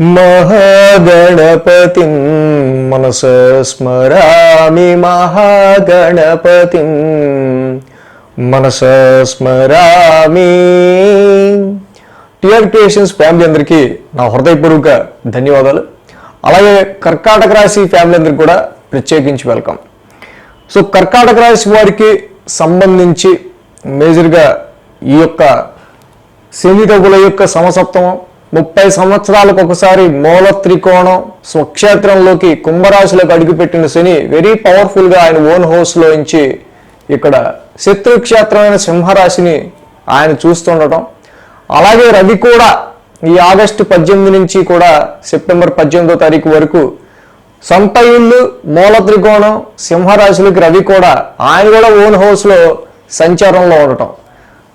మహాగణపతిం మనస స్మరామి మహాగణపతిం మనస స్మరామి. టిఆర్ క్రియేషన్స్ ఫ్యామిలీ అందరికీ నా హృదయపూర్వక ధన్యవాదాలు. అలాగే కర్కాటక రాశి ఫ్యామిలీ అందరికి కూడా ప్రత్యేకించి వెల్కమ్. సో కర్కాటక రాశి వారికి సంబంధించి మేజర్గా ఈ యొక్క శని యొక్క సమసప్తమం ముప్పై సంవత్సరాలకు ఒకసారి మూల త్రికోణం స్వక్షేత్రంలోకి కుంభరాశిలోకి అడుగుపెట్టిన శని వెరీ పవర్ఫుల్గా ఆయన ఓన్ హౌస్లో నుంచి ఇక్కడ శత్రుక్షేత్రమైన సింహరాశిని ఆయన చూస్తుండటం. అలాగే రవి కూడా ఈ ఆగస్టు పద్దెనిమిది నుంచి కూడా సెప్టెంబర్ పద్దెనిమిదో తారీఖు వరకు సొంత ఇల్లు మూల త్రికోణం సింహరాశులకి రవి కూడా ఆయన కూడా ఓన్ హౌస్లో సంచారంలో ఉండటం.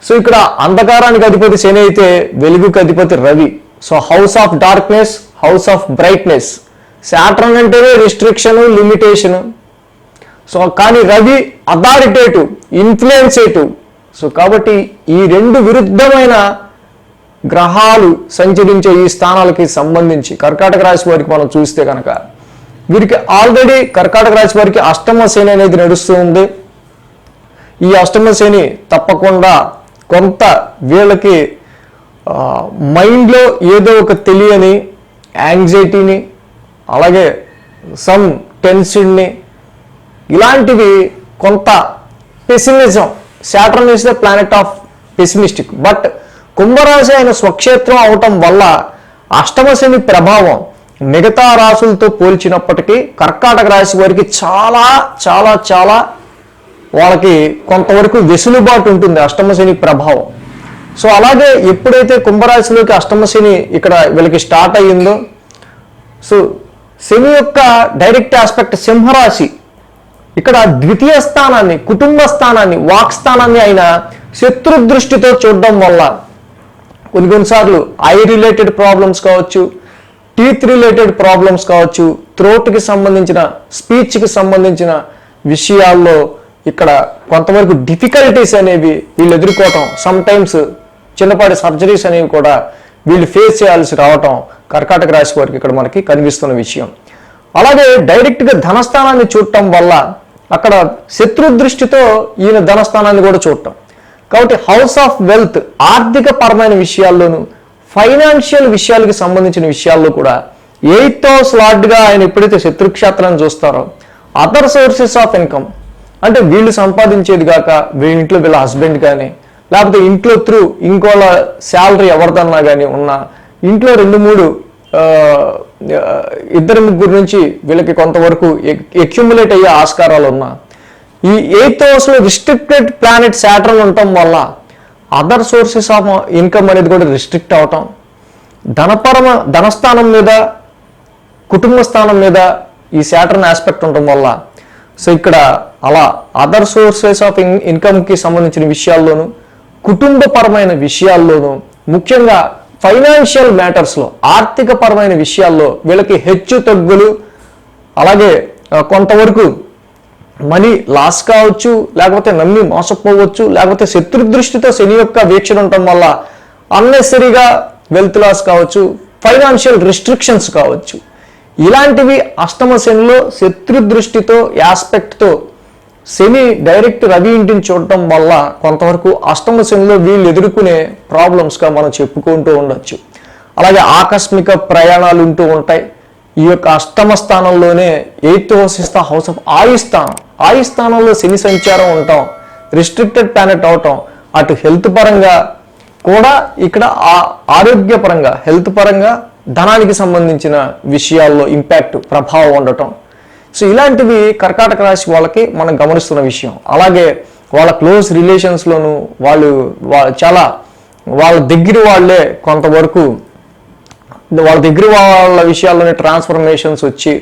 సో ఇక్కడ అంధకారానికి అధిపతి శని అయితే వెలుగుకి అధిపతి Ravi. So house of darkness house of brightness. Saturn అంటేనే రిస్ట్రిక్షన్ లిమిటేషన్. సో కానీ రవి అథారిటేటివ్ ఇన్ఫ్లుయెన్సేటివ్. సో కాబట్టి ఈ రెండు విరుద్ధమైన గ్రహాలు సంచరించే ఈ స్థానాలకి సంబంధించి కర్కాటక రాశి వారికి మనం చూస్తే కనుక వీరికి ఆల్రెడీ కర్కాటక రాశి వారికి అష్టమ శని అనేది నడుస్తూ ఉంది. ఈ అష్టమ శని తప్పకుండా కొంత వీళ్ళకి మైండ్లో ఏదో ఒక తెలియని యాంగ్జైటీని అలాగే సమ్ టెన్షన్ని ఇలాంటివి కొంత pessimism Saturn is the planet of pessimistic but కుంభరాశి అయిన స్వక్షేత్రం అవటం వల్ల అష్టమశని ప్రభావం మిగతా రాశులతో పోల్చినప్పటికీ కర్కాటక రాశి వారికి చాలా చాలా చాలా వాళ్ళకి కొంతవరకు వెసులుబాటు ఉంటుంది అష్టమశని ప్రభావం. సో అలాగే ఎప్పుడైతే కుంభరాశిలోకి అష్టమ శని ఇక్కడ వీళ్ళకి స్టార్ట్ అయ్యిందో సో శని యొక్క డైరెక్ట్ ఆస్పెక్ట్ సింహరాశి. ఇక్కడ ద్వితీయ స్థానాన్ని కుటుంబ స్థానాన్ని వాక్ స్థానాన్ని ఆయన శత్రు దృష్టితో చూడడం వల్ల కొన్ని కొన్నిసార్లు ఐ రిలేటెడ్ ప్రాబ్లమ్స్ కావచ్చు టీత్ రిలేటెడ్ ప్రాబ్లమ్స్ కావచ్చు థ్రోట్కి సంబంధించిన స్పీచ్కి సంబంధించిన విషయాల్లో ఇక్కడ కొంతవరకు డిఫికల్టీస్ అనేవి వీళ్ళు ఎదుర్కోవటం సమ్టైమ్స్ చిన్నపాటి సర్జరీస్ అనేవి కూడా వీళ్ళు ఫేస్ చేయాల్సి రావటం కర్కాటక రాశి వారికి ఇక్కడ మనకి కనిపిస్తున్న విషయం. అలాగే డైరెక్ట్గా ధనస్థానాన్ని చూడటం వల్ల అక్కడ శత్రు దృష్టితో ఈయన ధనస్థానాన్ని కూడా చూడటం. కాబట్టి హౌస్ ఆఫ్ వెల్త్ ఆర్థిక పరమైన విషయాల్లోనూ ఫైనాన్షియల్ విషయాలకు సంబంధించిన విషయాల్లో కూడా ఎయిత్ హౌస్ లార్డ్గా ఆయన ఎప్పుడైతే శత్రుక్షేత్రాన్ని చూస్తారో అదర్ సోర్సెస్ ఆఫ్ ఇన్కమ్ అంటే వీళ్ళు సంపాదించేది కాక వీళ్ళ ఇంట్లో వీళ్ళ హస్బెండ్ కానీ లేకపోతే ఇంట్లో త్రూ ఇంకోళ్ళ శాలరీ ఎవరిదన్నా కానీ ఉన్నా ఇంట్లో రెండు మూడు ఇద్దరి ఇద్దరు ముగ్గురు నుంచి వీళ్ళకి కొంతవరకు ఎక్యుములేట్ అయ్యే ఆస్కారాలు ఉన్నా ఈ ఎయిత్ హౌస్లో రిస్ట్రిక్టెడ్ ప్లానెట్ శాటర్న్ ఉండటం వల్ల అదర్ సోర్సెస్ ఆఫ్ ఇన్కమ్ అనేది కూడా రిస్ట్రిక్ట్ అవటం ధనపరమ ధనస్థానం మీద కుటుంబ స్థానం మీద ఈ శాటర్న్ ఆస్పెక్ట్ ఉండటం వల్ల సో ఇక్కడ అలా అదర్ సోర్సెస్ ఆఫ్ ఇన్ ఇన్కమ్కి సంబంధించిన విషయాల్లోనూ కుటుంబపరమైన విషయాల్లోనూ ముఖ్యంగా ఫైనాన్షియల్ మ్యాటర్స్లో ఆర్థిక పరమైన విషయాల్లో వీళ్ళకి హెచ్చు తగ్గులు అలాగే కొంతవరకు మనీ లాస్ కావచ్చు లేకపోతే నమ్మి మోసపోవచ్చు లేకపోతే శత్రు దృష్టితో శని యొక్క వీక్షణ ఉండటం వల్ల అన్నెసరీగా వెల్త్ లాస్ కావచ్చు ఫైనాన్షియల్ రిస్ట్రిక్షన్స్ కావచ్చు. ఇలాంటివి అష్టమ శనిలో శత్రు దృష్టితో యాస్పెక్ట్తో శని డైరెక్ట్ రవి ఇంటిని చూడటం వల్ల కొంతవరకు అష్టమ శనిలో వీళ్ళు ఎదుర్కొనే ప్రాబ్లమ్స్గా మనం చెప్పుకుంటూ ఉండొచ్చు. అలాగే ఆకస్మిక ప్రయాణాలు ఉంటూ ఉంటాయి. ఈ యొక్క అష్టమ స్థానంలోనే ఎయిత్ హౌస్ హౌస్ ఆఫ్ ఆయు స్థానం ఆయు స్థానంలో శని సంచారం ఉండటం రిస్ట్రిక్టెడ్ ప్లానెట్ అవటం అటు హెల్త్ పరంగా కూడా ఇక్కడ ఆ- ఆరోగ్యపరంగా హెల్త్ పరంగా ధనానికి సంబంధించిన విషయాల్లో ఇంపాక్ట్ ప్రభావం ఉండటం. సో ఇలాంటివి కర్కాటక రాశి వాళ్ళకి మనం గమనిస్తున్న విషయం. అలాగే వాళ్ళ క్లోజ్ రిలేషన్స్లోను వాళ్ళు చాలా వాళ్ళ దగ్గర వాళ్ళే కొంతవరకు వాళ్ళ దగ్గర వాళ్ళ విషయాల్లోనే ట్రాన్స్ఫర్మేషన్స్ వచ్చి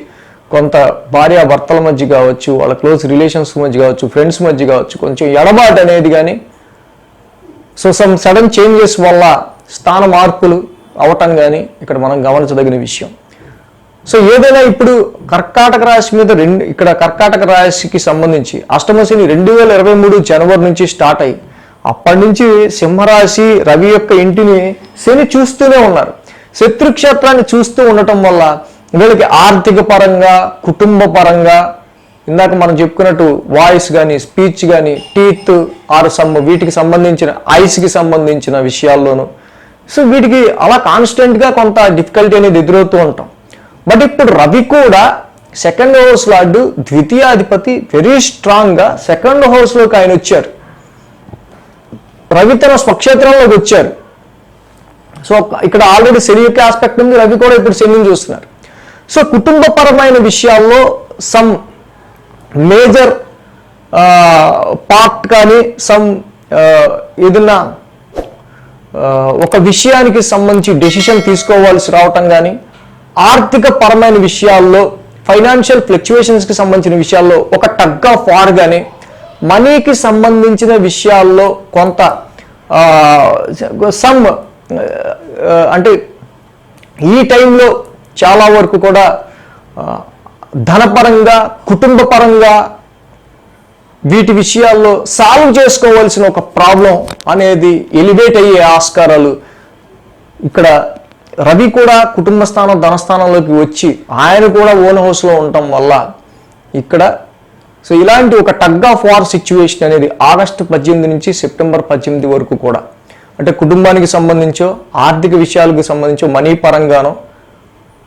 కొంత భార్య భర్తల మధ్య కావచ్చు వాళ్ళ క్లోజ్ రిలేషన్స్ మధ్య కావచ్చు ఫ్రెండ్స్ మధ్య కావచ్చు కొంచెం ఎడబాటు అనేది కానీ సో సమ్ సడన్ చేంజెస్ వల్ల స్థాన మార్పులు అవటం కానీ ఇక్కడ మనం గమనించదగిన విషయం. సో ఏదైనా ఇప్పుడు కర్కాటక రాశి మీద రెండు ఇక్కడ కర్కాటక రాశికి సంబంధించి అష్టమశని రెండు వేల ఇరవై మూడు జనవరి నుంచి స్టార్ట్ అయ్యి అప్పటి నుంచి సింహరాశి రవి యొక్క ఇంటిని శని చూస్తూనే ఉన్నారు. శత్రుక్షేత్రాన్ని చూస్తూ ఉండటం వల్ల వీళ్ళకి ఆర్థిక పరంగా కుటుంబ పరంగా ఇందాక మనం చెప్పుకున్నట్టు వాయిస్ కానీ స్పీచ్ కానీ టీత్ ఆర్ సమ్ వీటికి సంబంధించిన ఐస్కి సంబంధించిన విషయాల్లోనూ. సో వీటికి అలా కాన్స్టెంట్గా కొంత డిఫికల్టీ అనేది ఎదురవుతూ ఉంటాం. బట్ ఇప్పుడు రవి కూడా సెకండ్ హౌస్ లార్డు ద్వితీయాధిపతి వెరీ స్ట్రాంగ్గా సెకండ్ హౌస్లోకి ఆయన వచ్చారు. రవి తన స్వక్షేత్రంలోకి వచ్చారు. సో ఇక్కడ ఆల్రెడీ శని యొక్క ఆస్పెక్ట్ ఉంది రవి కూడా ఇప్పుడు శనిని చూస్తున్నారు. సో కుటుంబపరమైన విషయాల్లో సమ్ మేజర్ పార్ట్ కానీ సమ్ ఏదన్నా ఒక విషయానికి సంబంధించి డెసిషన్ తీసుకోవాల్సి రావటం కానీ ఆర్థిక పరమైన విషయాల్లో ఫైనాన్షియల్ ఫ్లక్చువేషన్స్కి సంబంధించిన విషయాల్లో ఒక టగ్ ఆఫ్ వార్ కానీ మనీకి సంబంధించిన విషయాల్లో కొంత సమ్ అంటే ఈ టైంలో చాలా వరకు కూడా ధనపరంగా కుటుంబపరంగా వీటి విషయాల్లో సాల్వ్ చేసుకోవాల్సిన ఒక ప్రాబ్లం అనేది ఎలివేట్ అయ్యే ఆస్కారాలు ఇక్కడ రవి కూడా కుటుంబ స్థానం ధనస్థానంలోకి వచ్చి ఆయన కూడా ఓన్ హౌస్లో ఉండటం వల్ల ఇక్కడ సో ఇలాంటి ఒక టగ్ ఆఫ్ వార్ సిచ్యువేషన్ అనేది ఆగస్టు పద్దెనిమిది నుంచి సెప్టెంబర్ పద్దెనిమిది వరకు కూడా. అంటే కుటుంబానికి సంబంధించో ఆర్థిక విషయాలకు సంబంధించో మనీ పరంగానో.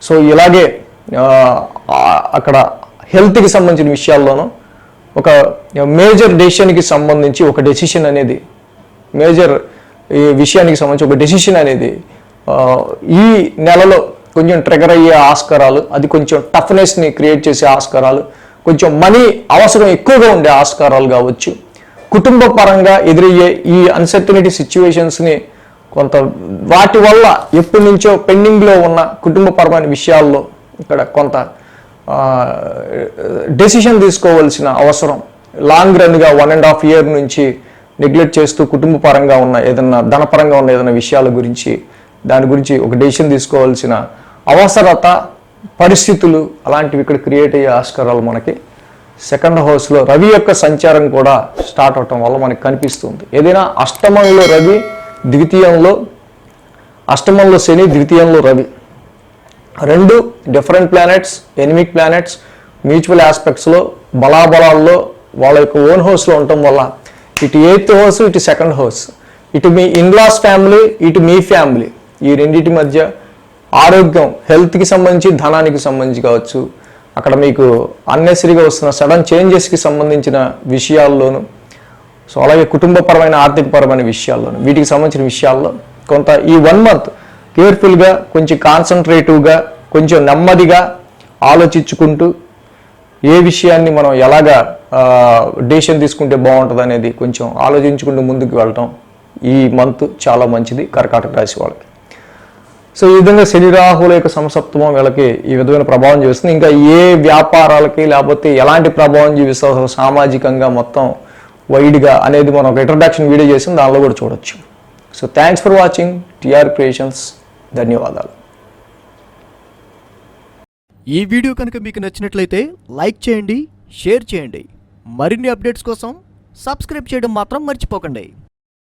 సో ఇలాగే అక్కడ హెల్త్కి సంబంధించిన విషయాల్లోనూ ఒక మేజర్ డెసిషన్కి సంబంధించి ఒక డెసిషన్ అనేది మేజర్ ఈ విషయానికి సంబంధించి ఒక డెసిషన్ అనేది ఈ నెలలో కొంచెం ట్రిగర్ అయ్యే ఆస్కారాలు అది కొంచెం టఫ్నెస్ని క్రియేట్ చేసే ఆస్కారాలు కొంచెం మనీ అవసరం ఎక్కువగా ఉండే ఆస్కారాలు కావచ్చు. కుటుంబ పరంగా ఎదురయ్యే ఈ అన్సర్టనిటీ సిచ్యువేషన్స్ని కొంత వాటి వల్ల ఎప్పటి నుంచో పెండింగ్లో ఉన్న కుటుంబపరమైన విషయాల్లో ఇక్కడ కొంత డెసిషన్ తీసుకోవాల్సిన అవసరం. లాంగ్ రన్గా వన్ అండ్ హాఫ్ ఇయర్ నుంచి నెగ్లెక్ట్ చేస్తూ కుటుంబ పరంగా ఉన్న ఏదైనా ధనపరంగా ఉన్న ఏదైనా విషయాల గురించి దాని గురించి ఒక డెసిషన్ తీసుకోవాల్సిన అవసరత పరిస్థితులు అలాంటివి ఇక్కడ క్రియేట్ అయ్యే ఆస్కారాలు మనకి. సెకండ్ హౌస్లో రవి యొక్క సంచారం కూడా స్టార్ట్ అవటం వల్ల మనకి కనిపిస్తుంది. ఏదైనా అష్టమంలో రవి ద్వితీయంలో అష్టమంలో శని ద్వితీయంలో రవి. రెండు different planets enemy planets mutual ఆస్పెక్ట్స్లో బలాబలాల్లో వాళ్ళ యొక్క ఓన్ హౌస్లో ఉండటం వల్ల ఇటు ఎయిత్ హౌస్ ఇటు సెకండ్ హౌస్ ఇటు మీ ఇన్లాస్ ఫ్యామిలీ ఇటు మీ ఫ్యామిలీ ఈ రెండింటి మధ్య ఆరోగ్యం హెల్త్కి సంబంధించి ధనానికి సంబంధించి కావచ్చు. అక్కడ మీకు అన్నెసరిగా వస్తున్న సడన్ చేంజెస్కి సంబంధించిన విషయాల్లోనూ సో అలాగే కుటుంబపరమైన ఆర్థికపరమైన విషయాల్లోనూ వీటికి సంబంధించిన విషయాల్లో కొంత ఈ వన్ మంత్ కేర్ఫుల్గా కొంచెం కాన్సన్ట్రేటివ్గా కొంచెం నెమ్మదిగా ఆలోచించుకుంటూ ఏ విషయాన్ని మనం ఎలాగా డెసిషన్ తీసుకుంటే బాగుంటుంది అనేది కొంచెం ఆలోచించుకుంటూ ముందుకు వెళ్ళటం ఈ మంత్ చాలా మంచిది కర్కాటక రాశి వాళ్ళకి. సో ఈ విధంగా శని రాహుల యొక్క సంసప్తమం వీళ్ళకి ఈ విధమైన ప్రభావం చూపిస్తుంది. ఇంకా ఏ వ్యాపారాలకి లేకపోతే ఎలాంటి ప్రభావం చూపిస్తారు సామాజికంగా మొత్తం వైడ్గా అనేది మనం ఒక ఇంట్రడక్షన్ వీడియో చేసి దానిలో కూడా చూడొచ్చు. So thanks for watching TR creations ధన్యవాదాలు. ఈ వీడియో కనుక మీకు నచ్చినట్లయితే లైక్ చేయండి షేర్ చేయండి. మరిన్ని అప్డేట్స్ కోసం సబ్స్క్రైబ్ చేయడం మాత్రం మర్చిపోకండి.